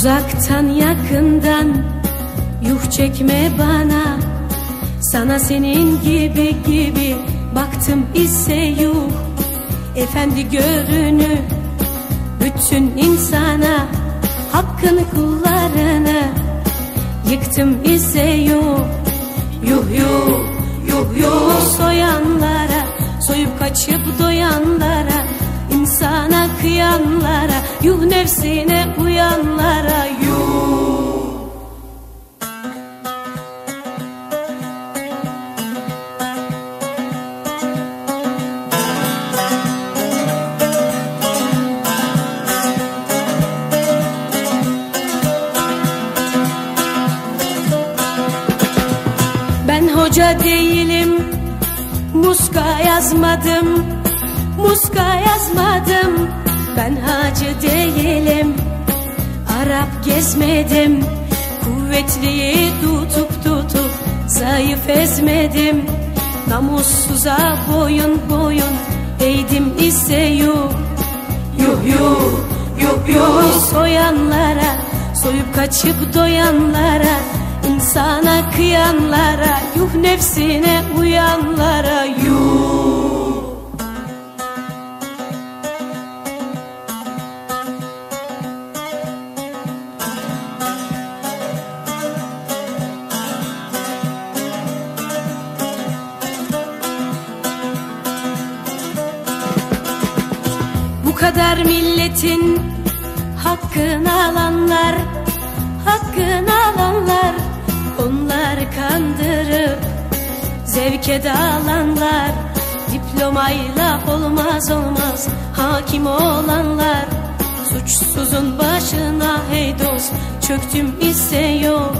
Uzaktan yakından yuh çekme bana. Sana senin gibi gibi baktım ise yuh. Efendi görünü bütün insana Hakkını kullarını yıktım ise yuh. Yuh yuh yuh yuh. Soyanlara Soyup kaçıp doyanlara insana kıyanlara Yuh nefsine uyanlara yuh. Ben hoca değilim Muska yazmadım Muska yazmadım Ben hacı değilim. Arap gezmedim Kuvvetliyi tutup tutup Zayıf ezmedim. Namussuza boyun boyun Eğdim ise yuh. Yuh yuh yuh yuh. Soyanlara Soyup kaçıp doyanlara insana kıyanlara Yuh nefsine uyanlara yuh kadar milletin hakkını alanlar Hakkını alanlar. Onları kandırıp Zevke dalanlar Diplomayla olmaz olmaz. Hakim olanlar. Suçsuzun başına hey dost Çöktüm ise yok.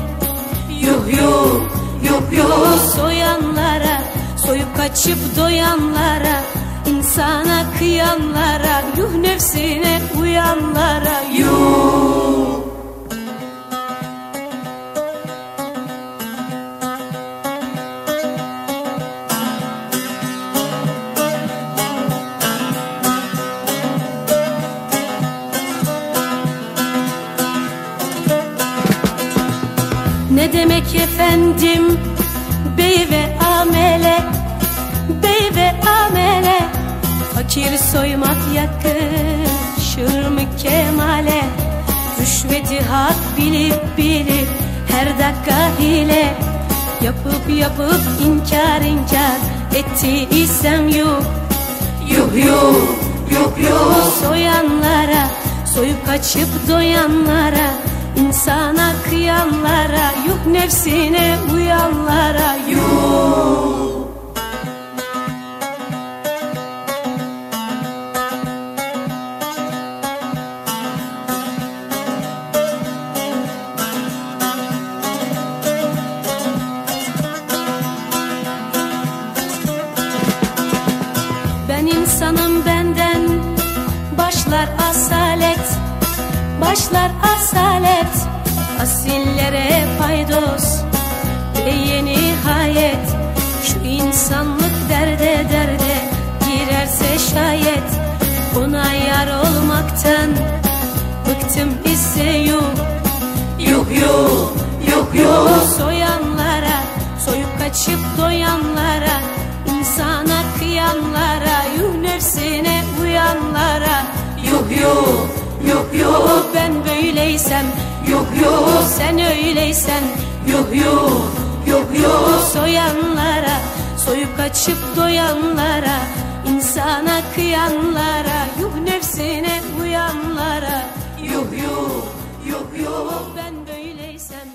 Yuh yuh yuh yuh. Soyanlara Soyup kaçıp doyanlara insana kıyanlara Yuh nefsine uyanlara Yuh. Ne demek efendim? Bey ve amele Fakir soymak yakışır mı kemale? Rüşveti hak bilip bilip her dakika hile. Yapıp yapıp inkar inkar etti isem yuh Yuh yuh yuh yuh. Soyanlara soyup kaçıp doyanlara insana kıyanlara Yuh nefsine uyanlara. Yuh Başlar asalet Asillere paydos. Ve yeni hayet Şu insanlık derde derde Girerse şayet Ona yar olmaktan Bıktım ise yuh Yuh yuh yuh yuh Soyanlara Soyup kaçıp doyanlara insana kıyanlara Yuh nefsine uyanlara. Yuh yuh Yok yok ben böyleysem. Yok yok sen öyleysen. Yok yok yok yok. Soyanlara soyup kaçıp doyanlara insana kıyanlara Yuh nefsine uyanlara. Yuh yuh yuh yuh Ben böyleysem.